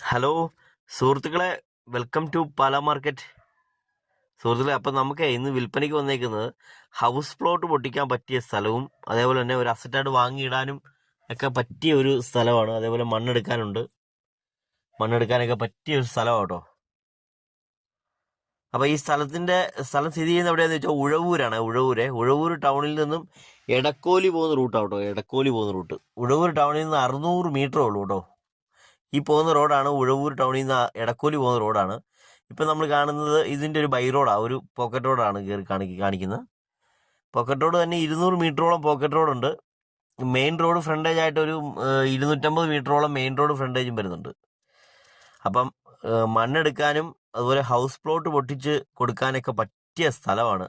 Hello സുഹൃത്തുക്കളെ welcome to Pala market സുഹൃത്തുക്കളെ അപ്പം നമുക്ക് ഇന്ന് വിൽപ്പനയ്ക്ക് വന്നേക്കുന്നത് ഹൗസ് പ്ലോട്ട് പൊട്ടിക്കാൻ പറ്റിയ സ്ഥലവും അതേപോലെ തന്നെ ഒരു അസറ്റായിട്ട് വാങ്ങിയിടാനും ഒക്കെ പറ്റിയ ഒരു സ്ഥലമാണ്. അതേപോലെ മണ്ണെടുക്കാനുണ്ട്. മണ്ണെടുക്കാനൊക്കെ പറ്റിയ ഒരു സ്ഥലമാണ് കേട്ടോ. അപ്പോൾ ഈ സ്ഥലത്തിന്റെ സ്ഥലം സ്ഥിതി ചെയ്യുന്ന എവിടെയാണെന്ന് വെച്ചാൽ ഉഴവൂരാണ്. ഉഴവൂരെ. ഉഴവൂർ ടൗണിൽ നിന്നും എടക്കോലി പോകുന്ന റൂട്ടാണ് കേട്ടോ. എടക്കോലി പോകുന്ന റൂട്ട് ഉഴവൂർ ടൗണിൽ നിന്ന് അറുന്നൂറ് മീറ്ററേ ഉള്ളൂ കേട്ടോ. ഈ പോകുന്ന റോഡാണ് ഉഴവൂർ ടൗണിൽ നിന്ന് എടക്കോലി പോകുന്ന റോഡാണ്. ഇപ്പം നമ്മൾ കാണുന്നത് ഇതിന്റെ ഒരു ബൈ റോഡാണ് ഒരു പോക്കറ്റ് റോഡാണ് കയറി കാണി കാണിക്കുന്നത്. പോക്കറ്റ് റോഡ് തന്നെ ഇരുന്നൂറ് മീറ്ററോളം പോക്കറ്റ് റോഡുണ്ട് മെയിൻ റോഡ് ഫ്രണ്ടേജ് ആയിട്ട് ഒരു ഇരുന്നൂറ്റമ്പത് മീറ്ററോളം മെയിൻ റോഡ് ഫ്രണ്ടേജും വരുന്നുണ്ട്. അപ്പം മണ്ണെടുക്കാനും അതുപോലെ ഹൗസ് പ്ലോട്ട് പൊട്ടിച്ച് കൊടുക്കാനൊക്കെ പറ്റിയ സ്ഥലമാണ്.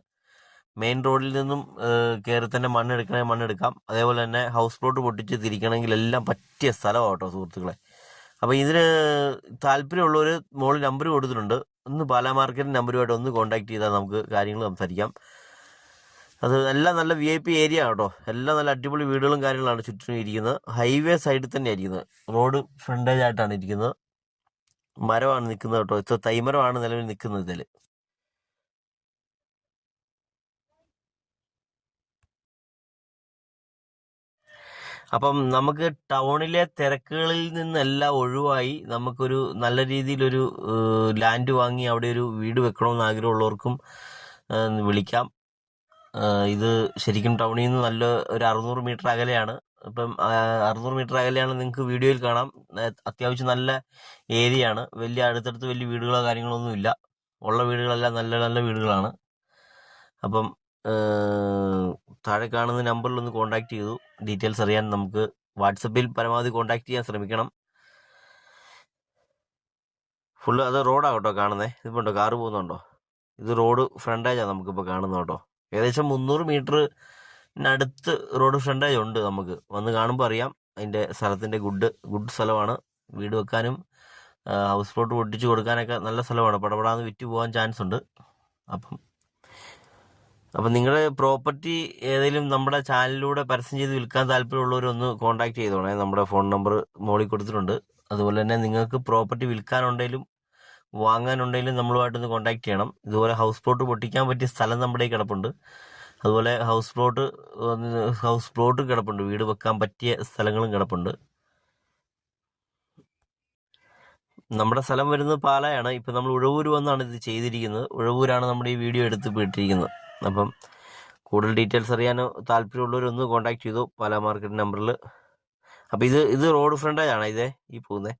മെയിൻ റോഡിൽ നിന്നും കയറി തന്നെ മണ്ണെടുക്കണമെങ്കിൽ മണ്ണെടുക്കാം. അതേപോലെ തന്നെ ഹൗസ് പ്ലോട്ട് പൊട്ടിച്ച് തിരിക്കണമെങ്കിൽ എല്ലാം പറ്റിയ സ്ഥലമാണ് കേട്ടോ സുഹൃത്തുക്കളെ. അപ്പോൾ ഇതിന് താല്പര്യമുള്ളവർ മോളിൽ നമ്പർ കൊടുത്തിട്ടുണ്ട്. ഒന്ന് പാലാ നമ്പറുമായിട്ട് ഒന്ന് കോൺടാക്ട് ചെയ്താൽ നമുക്ക് കാര്യങ്ങൾ സംസാരിക്കാം. അത് എല്ലാം നല്ല വി ഐ പി ഏരിയ കേട്ടോ. എല്ലാം നല്ല അടിപൊളി വീടുകളും കാര്യങ്ങളാണ് ചുറ്റും ഇരിക്കുന്നത്. ഹൈവേ സൈഡിൽ തന്നെ ഇരിക്കുന്നത്. റോഡ് ഫ്രണ്ടേജ് ആയിട്ടാണ് ഇരിക്കുന്നത്. മരമാണ് നിൽക്കുന്നത് കേട്ടോ. ഇത്ര തൈമരമാണ് നിലവിൽ നിൽക്കുന്നത് ഇതിൽ അപ്പം നമുക്ക് ടൗണിലെ തിരക്കുകളിൽ നിന്നെല്ലാം ഒഴിവായി നമുക്കൊരു നല്ല രീതിയിലൊരു ലാൻഡ് വാങ്ങി അവിടെ ഒരു വീട് വെക്കണമെന്ന് ആഗ്രഹമുള്ളവർക്കും വിളിക്കാം. ഇത് ശരിക്കും ടൗണിൽ നിന്ന് നല്ല ഒരു അറുന്നൂറ് മീറ്റർ അകലെയാണ്. ഇപ്പം അറുന്നൂറ് മീറ്റർ അകലെയാണ് നിങ്ങൾക്ക് വീഡിയോയിൽ കാണാം. അത്യാവശ്യം നല്ല ഏരിയ ആണ് വലിയ അടുത്തടുത്ത് വലിയ വീടുകളോ കാര്യങ്ങളോ ഒന്നും ഇല്ല. ഉള്ള വീടുകളെല്ലാം നല്ല നല്ല വീടുകളാണ്. അപ്പം താഴെ കാണുന്ന നമ്പറിൽ ഒന്ന് കോൺടാക്ട് ചെയ്തു. ഡീറ്റെയിൽസ് അറിയാൻ നമുക്ക് വാട്സപ്പിൽ പരമാവധി കോൺടാക്ട് ചെയ്യാൻ ശ്രമിക്കണം. ഫുള്ള് അത് റോഡാണ് കേട്ടോ കാണുന്നത് ഇതിപ്പോൾ ഉണ്ടോ? കാറ് പോകുന്നുണ്ടോ? ഇത് റോഡ് ഫ്രണ്ടേജാണ് നമുക്കിപ്പോൾ കാണുന്നത് കേട്ടോ. ഏകദേശം മുന്നൂറ് മീറ്ററിനടുത്ത് റോഡ് ഫ്രണ്ടേജ് ഉണ്ട് നമുക്ക്. വന്ന് കാണുമ്പോൾ അറിയാം. അതിന്റെ സ്ഥലത്തിന്റെ ഗുഡ് ഗുഡ് സ്ഥലമാണ്. വീട് വെക്കാനും ഹൗസ് പ്ലോട്ട് പൊട്ടിച്ച് കൊടുക്കാനൊക്കെ നല്ല സ്ഥലമാണ്. പടപടാന്ന് വിറ്റ് പോകാൻ ചാൻസ് ഉണ്ട്. അപ്പം അപ്പം നിങ്ങളുടെ പ്രോപ്പർട്ടി ഏതെങ്കിലും നമ്മുടെ ചാനലിലൂടെ പരസ്യം ചെയ്ത് വിൽക്കാൻ താല്പര്യമുള്ളവരൊന്ന് കോൺടാക്ട് ചെയ്തോണേ നമ്മുടെ ഫോൺ നമ്പർ മോളി കൊടുത്തിട്ടുണ്ട്. അതുപോലെ തന്നെ നിങ്ങൾക്ക് പ്രോപ്പർട്ടി വിൽക്കാനുണ്ടെങ്കിലും വാങ്ങാനുണ്ടെങ്കിലും നമ്മളുമായിട്ടൊന്ന് കോൺടാക്ട് ചെയ്യണം. ഇതുപോലെ ഹൗസ് പ്ലോട്ട് പൊട്ടിക്കാൻ പറ്റിയ സ്ഥലം നമ്മുടെ കിടപ്പുണ്ട്. അതുപോലെ ഹൗസ് പ്ലോട്ട് ഹൗസ് പ്ലോട്ടും കിടപ്പുണ്ട്. വീട് വെക്കാൻ പറ്റിയ സ്ഥലങ്ങളും കിടപ്പുണ്ട്. നമ്മുടെ സ്ഥലം വരുന്നത് പാലായാണ്. ഇപ്പം നമ്മൾ ഉഴവൂർ വന്നാണ് ഇത് ചെയ്തിരിക്കുന്നത്. ഉഴവൂരാണ് നമ്മുടെ ഈ വീഡിയോ എടുത്ത് വിട്ടിരിക്കുന്നത് അപ്പം കൂടുതൽ ഡീറ്റെയിൽസ് അറിയാനോ താല്പര്യമുള്ളവരൊന്ന് കോൺടാക്ട് ചെയ്തു പാലാ മാർക്കറ്റ് നമ്പറിൽ. അപ്പോൾ ഇത് ഇത് റോഡ് ഫ്രണ്ടേജാണ് ഇതേ ഈ പോകുന്നത്?